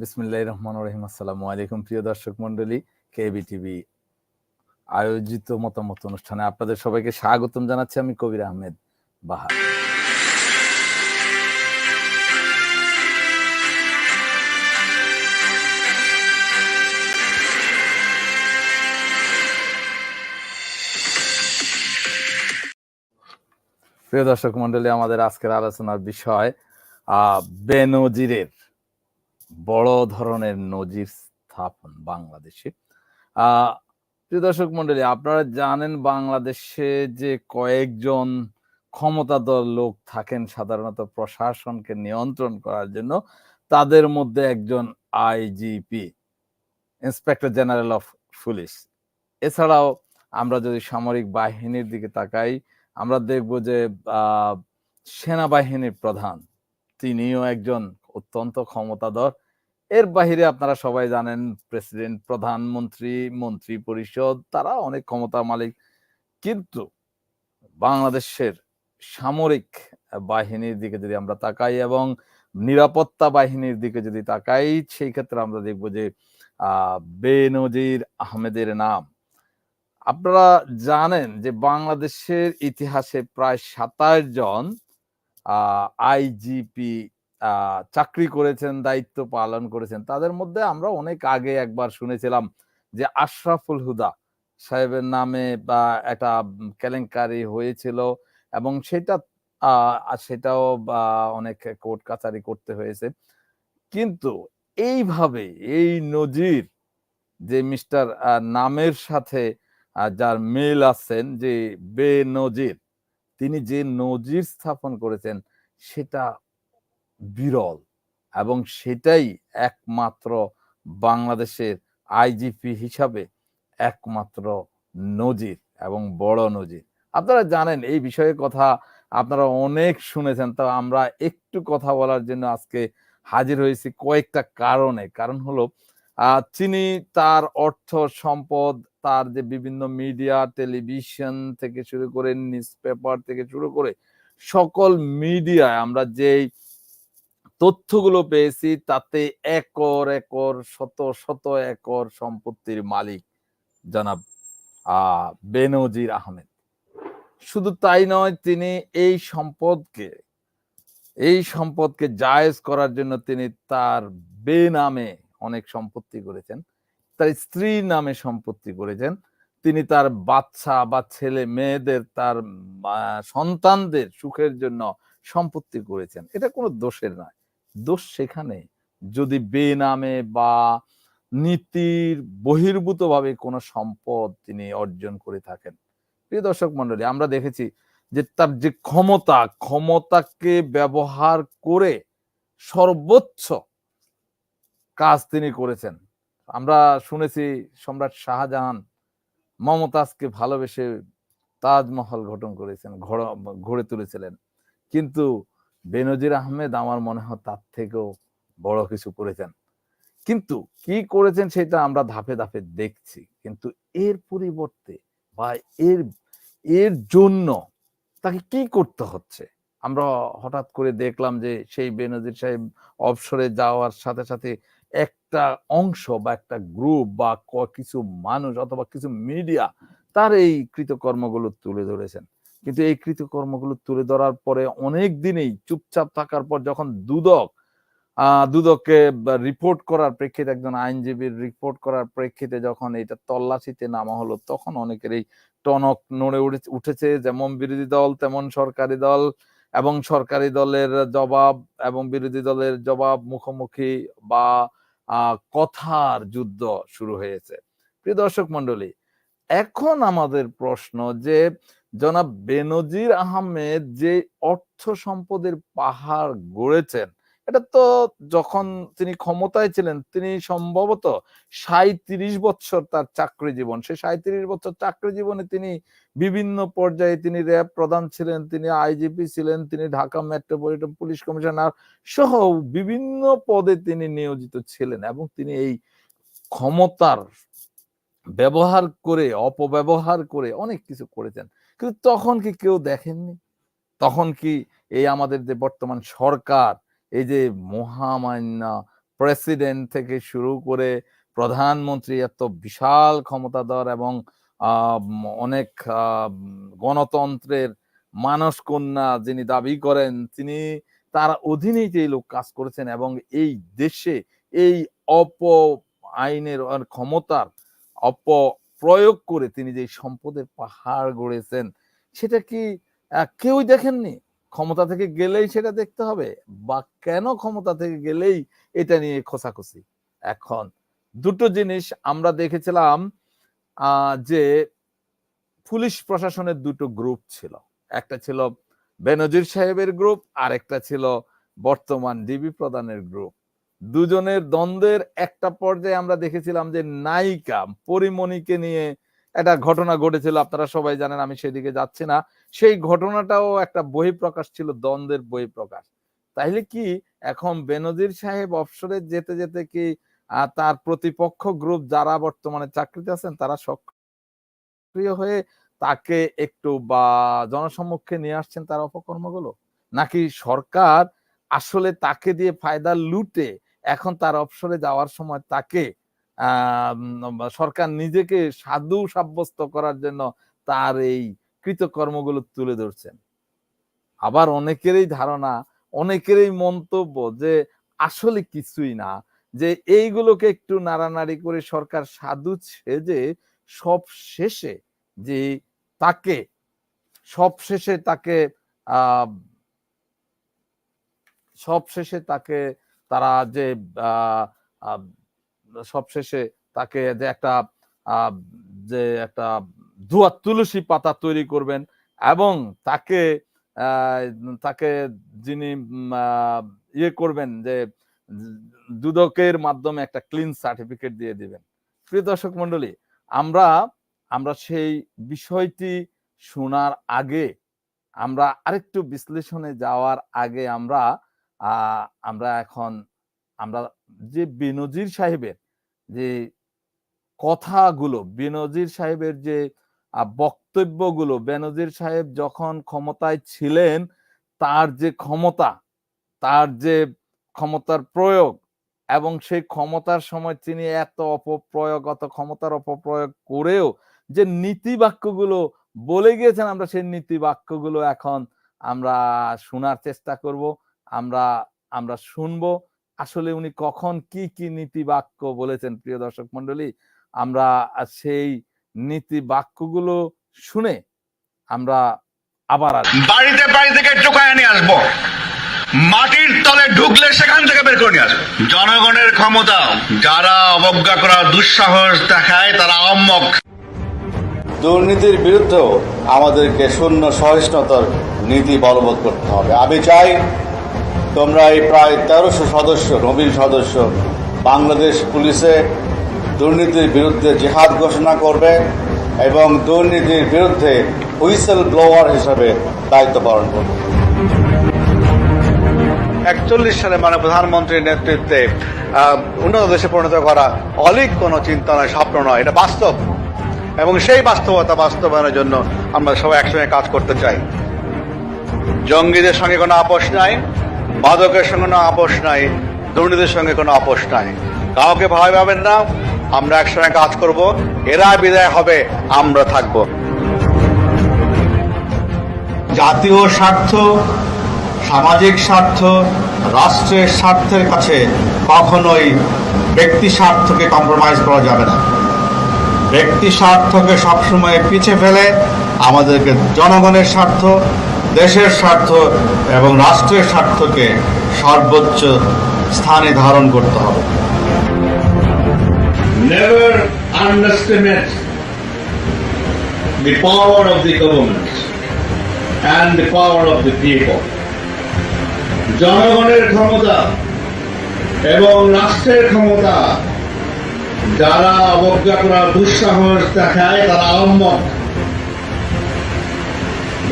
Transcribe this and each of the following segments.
বিসমিল্লাহ রহমান রহিম। আসসালামু আলাইকুম প্রিয় দর্শক মন্ডলী কেবি টিভি আয়োজিত মতামত অনুষ্ঠানে আপনাদের সবাইকে স্বাগতম জানাচ্ছি আমি কবির আহমেদ বাহার। প্রিয় দর্শক মন্ডলী আমাদের আজকের আলোচনার বিষয় বেনজিরের বড় ধরনের নজির স্থাপন বাংলাদেশে। প্রিয় দর্শক মন্ডলী, আপনারা জানেন বাংলাদেশে যে কয়েকজন ক্ষমতাধর লোক থাকেন সাধারণত প্রশাসনকে নিয়ন্ত্রণ করার জন্য, তাদের মধ্যে একজন IGP inspector general of police. এছাড়াও আমরা যদি সামরিক বাহিনীর দিকে তাকাই, আমরা দেখব যে সেনাবাহিনীর প্রধান, তিনিও একজন অত্যন্ত ক্ষমতাধর। এর বাহিরে আপনারা সবাই জানেন, প্রেসিডেন্ট, প্রধানমন্ত্রী মন্ত্রী পরিষদ তারা অনেক ক্ষমতা মালিক। কিন্তু বাংলাদেশের সামরিক বাহিনীর দিকে যদি আমরা তাকাই এবং নিরাপত্তা বাহিনীর দিকে যদি তাকাই, সেই ক্ষেত্রে আমরা দেখব যে বেনজির আহমেদের নাম। আপনারা জানেন যে বাংলাদেশের ইতিহাসে প্রায় সাতাশ জন আইজিপি চাকরি করেছেন, দায়িত্ব পালন করেছেন, তাদের মধ্যে আমরা অনেক আগে একবার শুনেছিলাম যে আশরাফুল হুদা সাহেবের নামে বা একটা কেলেঙ্কারি হয়েছিল এবং সেটা সেটাও অনেক কোর্ট কাছারি করতে হয়েছে। কিন্তু এইভাবে এই নজির যে মিস্টার নামের সাথে যার মেল আছেন যে বে নজির, তিনি যে নজির স্থাপন করেছেন, সেটা বিরল এবং সেটাই একমাত্র বাংলাদেশের আইজিপি হিসাবে একমাত্র নজির এবং বড় নজির। আপনারা জানেন, এই বিষয়ে কথা আপনারা অনেক শুনেছেন, তা আমরা একটু কথা বলার জন্য আজকে হাজির হয়েছি কয়েকটা কারণে। কারণ হলো তিনি তার অর্থ সম্পদ, তার যে বিভিন্ন মিডিয়া, টেলিভিশন থেকে শুরু করে নিউজ পেপার থেকে শুরু করে সকল মিডিয়ায় আমরা যেই তথ্যগুলো পেয়েছি, তাতে একর একর, শত শত একর সম্পত্তির মালিক জনাব বেনজির আহমেদ। শুধু তাই নয়, তিনি এই সম্পদকে এই সম্পদকে জায়েজ করার জন্য তিনি তার বেনামে অনেক সম্পত্তি করেছেন তার স্ত্রীর নামে সম্পত্তি করেছেন তিনি তার বাচ্চা বা ছেলে, মেয়েদের, তার সন্তানদের সুখের জন্য সম্পত্তি করেছেন এটা কোনো দোষের নয়। দোষ সেখানে। যদি বেনামে বা নীতির বহির্ভূত ভাবে কোনো সম্পদ তিনি অর্জন করে থাকেন। প্রিয় দর্শক মন্ডলী আমরা দেখেছি যে তার যে ক্ষমতা, ক্ষমতাকে ব্যবহার করে সর্বোচ্চ কাজ তিনি করেছেন। আমরা শুনেছি সম্রাট শাহজাহান মমতাজকে ভালোবেসে তাজমহল গঠন করেছেন, ঘুরে তুলেছিলেন। কিন্তু বেনজির আহমেদ আমার মনে হয় তার থেকেও বড় কিছু করেছেন। কিন্তু কি করেছেন সেটা আমরা ধাপে ধাপে দেখছি। কিন্তু এর পরিবর্তে বা এর এর জন্য তাকে কি করতে হচ্ছে? আমরা হঠাৎ করে দেখলাম যে সেই বেনজির সাহেব অবসরে যাওয়ার সাথে সাথে একটা অংশ বা একটা গ্রুপ বা কিছু মানুষ অথবা কিছু মিডিয়া তার এই কৃতকর্মগুলো তুলে ধরেছেন। কিন্তু এই কৃতকর্মগুলো তুলে ধরার পরে অনেক দিনেই চুপচাপ থাকার পর যখন দুদক দুদককে রিপোর্ট করার প্রেক্ষিতে, একজন আইনজীবীর রিপোর্ট করার প্রেক্ষিতে যখন এটা তল্লাশিতে নামা হলো, তখন অনেকের এই টনক নড়ে উঠেছে। যেমন বিরোধী দল, তেমন সরকারি দল এবং সরকারি দলের জবাব এবং বিরোধী দলের জবাব মুখোমুখি বা কথার যুদ্ধ শুরু হয়েছে। প্রিয় দর্শক মন্ডলী এখন আমাদের প্রশ্ন যে জনাব বেনজির আহমেদ যে অর্থ সম্পদের পাহাড় গড়েছেন, এটা তো যখন তিনি ক্ষমতায় ছিলেন, তিনি সম্ভবত সাঁত্রিশ বছর তার চাকরি জীবন। সে সাঁত্রিশ বছর চাকরি জীবনে তিনি বিভিন্ন পর্যায়ে তিনি র্যাব প্রধান ছিলেন, তিনি আইজিপি ছিলেন, তিনি ঢাকা মেট্রোপলিটন পুলিশ কমিশনার সহ বিভিন্ন পদে তিনি নিয়োজিত ছিলেন এবং তিনি এই ক্ষমতার ব্যবহার করে, অপব্যবহার করে অনেক কিছু করেছেন। কিন্তু তখন কি কেউ দেখেননি? তখন কি এই আমাদের যে বর্তমান সরকার, এই যে মহামান্য প্রেসিডেন্ট থেকে শুরু করে প্রধানমন্ত্রী এত বিশাল ক্ষমতাধর এবং অনেক গণতন্ত্রের মানস কন্যা যিনি দাবি করেন, তিনি তার অধীনেই যে লোক কাজ করেছেন এবং এই দেশে এই অপ, আইনের ক্ষমতার ক্ষমতার অপপ্রয়োগ করে তিনি যে সম্পদের পাহাড় গড়েছেন, সেটা কি কেউই দেখেননি? ক্ষমতা থেকে গেলেই সেটা দেখতে হবে? বা কেন ক্ষমতা থেকে গেলেই এটা নিয়ে খোসাখুসি এখন দুটো জিনিস আমরা দেখেছিলাম যে পুলিশ প্রশাসনের দুটো গ্রুপ ছিল। একটা ছিল বেনজির সাহেবের গ্রুপ আর একটা ছিল বর্তমান ডিবি প্রধানের গ্রুপ। দুজনের দ্বন্দ্বের একটা পর্যায়ে আমরা দেখেছিলাম যে নায়িকা পরিমণিকে নিয়ে একটা ঘটনা ঘটেছিল, আপনারা সবাই জানেন আমি সেদিকে যাচ্ছি না। সেই ঘটনাটাও একটা বহিঃপ্রকাশ ছিল, দ্বন্দ্বের বহিঃপ্রকাশ। তাইলে কি এখন বেনজির সাহেব অবসরে যেতে যেতে কি তার প্রতিপক্ষ গ্রুপ যারা বর্তমানে চাকরিতে আছেন, তারা সক্রিয় হয়ে তাকে একটু বা, জনসম্মুখে নিয়ে আসছেন তার অপকর্মগুলো? নাকি সরকার আসলে তাকে দিয়ে ফায়দা লুটে এখন তার অবসরে যাওয়ার সময় তাকে সরকার নিজেকে সাধু সাব্যস্ত করার জন্য তার এই কৃতকর্মগুলো তুলে ধরছেন। আবার অনেকেরই ধারণা, অনেকেরই মন্তব্য যে আসলে কিছুই না, যে এইগুলোকে একটু নাড়ানাড়ি করে সরকার সাধু সেজে সব শেষে যে তাকে, সব শেষে তাকে সব শেষে তাকে তারা যে আহ, আহ, সব শেষে তাকে যে একটা যে একটা ধোয়া তুলসী পাতা তৈরি করবেন এবং তাকে তাকে যিনি ইয়ে করবেন যে দুদকের মাধ্যমে একটা ক্লিন সার্টিফিকেট দিয়ে দিবেন। প্রিয় দর্শক মন্ডলী আমরা আমরা সেই বিষয়টি শোনার আগে আমরা আরেকটু বিশ্লেষণে যাওয়ার আগে আমরা আমরা এখন, আমরা যে বেনজির সাহেবের যে কথাগুলো, বেনজির সাহেবের যে বক্তব্যগুলো, বেনজির সাহেব যখন ক্ষমতায় ছিলেন, তার যে ক্ষমতা, তার যে ক্ষমতার প্রয়োগ এবং সেই ক্ষমতার সময় তিনি এত অপপ্রয়োগ অত ক্ষমতার অপপ্রয়োগ করেও যে নীতি বাক্যগুলো বলে গিয়েছেন, আমরা সেই নীতি বাক্যগুলো এখন আমরা শোনার চেষ্টা করব। আমরা আমরা শুনব। আসলে উনি কখন কি কি নীতি বাক্য বলেছেন প্রিয় দর্শক মন্ডলী আমরা সেই নীতি বাক্যগুলো শুনে আমরা আবার বাড়িতে বাড়ি থেকে টোকায় নিয়ে আসব। মাটির তলে ঢুকলে সেখান থেকে বের করে নিয়ে আসব। জনগণের ক্ষমতা যারা অবজ্ঞা করার দুঃসাহস দেখায় তারা আহম্মক দুর্নীতির বিরুদ্ধেও আমাদেরকে শূন্য সহিষ্ণুতার নীতি বলবৎ করতে হবে। আমি চাই তোমরা এই প্রায় তেরোশো সদস্য, নবীন সদস্য বাংলাদেশ পুলিশে দুর্নীতির বিরুদ্ধে জেহাদ ঘোষণা করবে এবং দুর্নীতির বিরুদ্ধে হুইসেল ব্লোয়ার হিসাবে দায়িত্ব পালন করবে। একচল্লিশ সালে মানে প্রধানমন্ত্রীর নেতৃত্বে উন্নত দেশে পরিণত করা অলিক কোনো চিন্তা নয়, স্বপ্ন নয়, এটা বাস্তব। এবং সেই বাস্তবতা বাস্তবায়নের জন্য আমরা সবাই একসঙ্গে কাজ করতে চাই। জঙ্গিদের সঙ্গে কোনো আপোষ নাই মাদকের সঙ্গে কোনো আপোষ নাই, দুর্নীতির সঙ্গে কোনো আপোষ নাই। কাউকে ভয় পাবেন না, আমরা একসঙ্গে কাজ করব, এরা বিদায় হবে, আমরা থাকব। জাতীয় স্বার্থ, সামাজিক স্বার্থ, রাষ্ট্রের স্বার্থের কাছে কখনোই ব্যক্তি স্বার্থকে কম্প্রোমাইজ করা যাবে না। ব্যক্তি স্বার্থকে সবসময় পিছে ফেলে আমাদেরকে জনগণের স্বার্থ দেশের স্বার্থ এবং রাষ্ট্রের স্বার্থকে সর্বোচ্চ স্থানে ধারণ করতে হবে the power of the government and the power of the people. জনগণের ক্ষমতা এবং রাষ্ট্রের ক্ষমতা যারা অবজ্ঞা করার দুঃসাহস দেখায়, তারা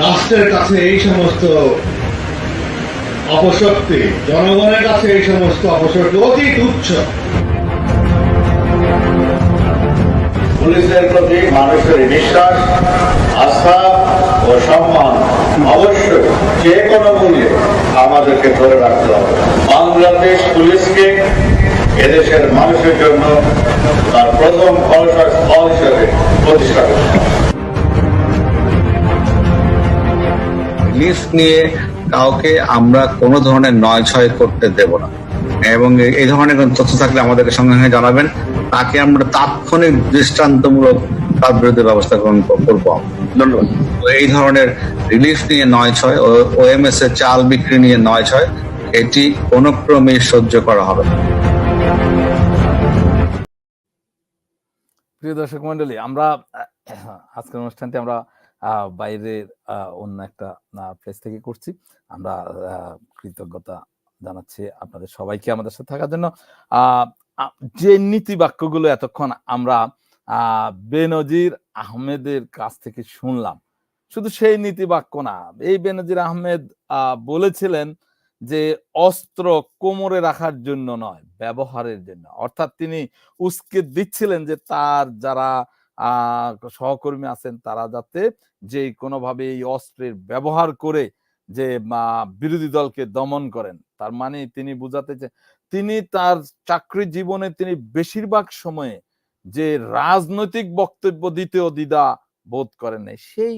রাষ্ট্রের কাছে এই সমস্ত অপশক্তি, জনগণের কাছে এই সমস্ত অপশক্তি অতি তুচ্ছ পুলিশের প্রতি মানুষের বিশ্বাস, আস্থা ও সম্মান অবশ্যই যে কোনো মূল্যে আমাদেরকে ধরে রাখতে হবে বাংলাদেশ পুলিশকে এদেশের মানুষের জন্য তার প্রথম ভরসার স্থল হিসেবে প্রতিষ্ঠা করতে হবে। লিস্ট নিয়ে কাউকে আমরা কোনো ধরনের নয় ছয় করতে দেব না। এবং এই- ধরনের কোনো তথ্য থাকলে আমাদেরকে সঙ্গে সঙ্গে জানাবেন। তাকে আমরা তাৎক্ষণিক দৃষ্টান্তমূলক তার বিরুদ্ধে ব্যবস্থা গ্রহণ কর- করব ধন্যবাদ। এই ধরনের রিলিফ নিয়ে নয় ছয় ও ওএমএস এর চাল বিক্রি নিয়ে নয় ছয় এটি কোনো ক্রমেই সহ্য করা হবে না। প্রিয় দর্শক মন্ডলী আমরা আজকের অনুষ্ঠানটি আমরা বাইরের অন্য একটা প্লেস থেকে করছি। আমরা কৃতজ্ঞতা জানাচ্ছি আপনাদের সবাইকে আমাদের সাথে থাকার জন্য। যে নীতি বাক্যগুলো এতক্ষণ আমরা বেনজির আহমেদের কাছ থেকে শুনলাম, শুধু সেই নীতি বাক্য না, এই বেনজির আহমেদ বলেছিলেন যে অস্ত্র কোমরে রাখার জন্য নয়, ব্যবহারের জন্য। অর্থাৎ তিনি উস্কে দিচ্ছিলেন যে তার যারা সহকর্মী আছেন তারা যাতে যে কোনোভাবে এই অস্ত্রের ব্যবহার করে যে বিরোধী দলকে দমন করেন। তার মানে তিনি বুঝাতে তিনি তার চাকরি জীবনে তিনি বেশিরভাগ সময়ে যে রাজনৈতিক বক্তব্য দিতেও দ্বিধা বোধ করেন সেই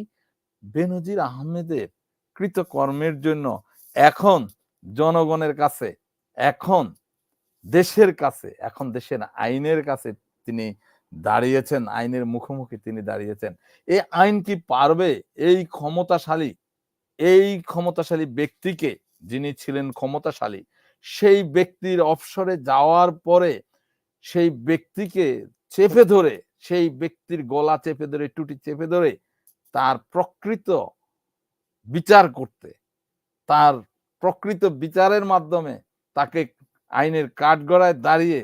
বেনজির আহমেদের কৃতকর্মের জন্য এখন জনগণের কাছে, এখন দেশের কাছে, এখন দেশের আইনের কাছে তিনি দাঁড়িয়েছেন, আইনের মুখোমুখি তিনি দাঁড়িয়েছেন। এই আইন কি পারবে? এই ক্ষমতাশালী এই ক্ষমতাশালী ব্যক্তিকে যিনি ছিলেন ক্ষমতাশালী, সেই ব্যক্তির অবসরে যাওয়ার পরে সেই ব্যক্তিকে চেপে ধরে, সেই ব্যক্তির গলা চেপে ধরে টুটি চেপে ধরে তার প্রকৃত বিচার করতে, তার প্রকৃত বিচারের মাধ্যমে তাকে আইনের কাঠগড়ায় দাঁড়িয়ে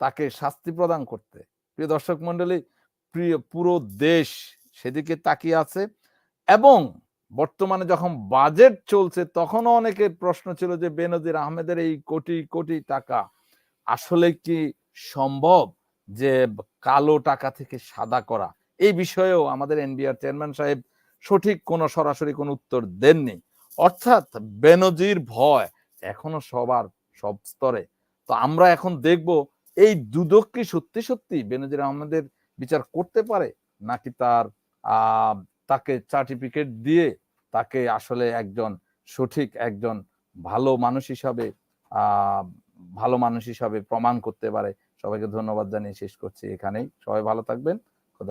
তাকে শাস্তি প্রদান করতে। প্রিয় দর্শক মন্ডলী প্রিয় পুরো দেশ সেদিকে তাকিয়ে আছে এবং বর্তমানে যখন বাজেট চলছে তখনও অনেকের প্রশ্ন ছিল যে, বেনজির আহমেদের এই কোটি কোটি টাকা আসলে কি সম্ভব যে, কালো টাকা থেকে সাদা করা? এই বিষয়েও আমাদের এনবিআর চেয়ারম্যান সাহেব সঠিক কোনো, সরাসরি কোনো উত্তর দেননি। অর্থাৎ বেনজির ভয় এখনও সবার সব স্তরে। তো আমরা এখন দেখব এই দুদক কি সত্যি সত্যি বেনজির আহমেদের বিচার করতে পারে? নাকি তার তাকে সার্টিফিকেট দিয়ে তাকে আসলে একজন সঠিক, একজন ভালো মানুষ হিসাবে ভালো মানুষ হিসাবে প্রমাণ করতে পারে? সবাইকে ধন্যবাদ জানিয়ে শেষ করছি এখানেই। সবাই ভালো থাকবেন।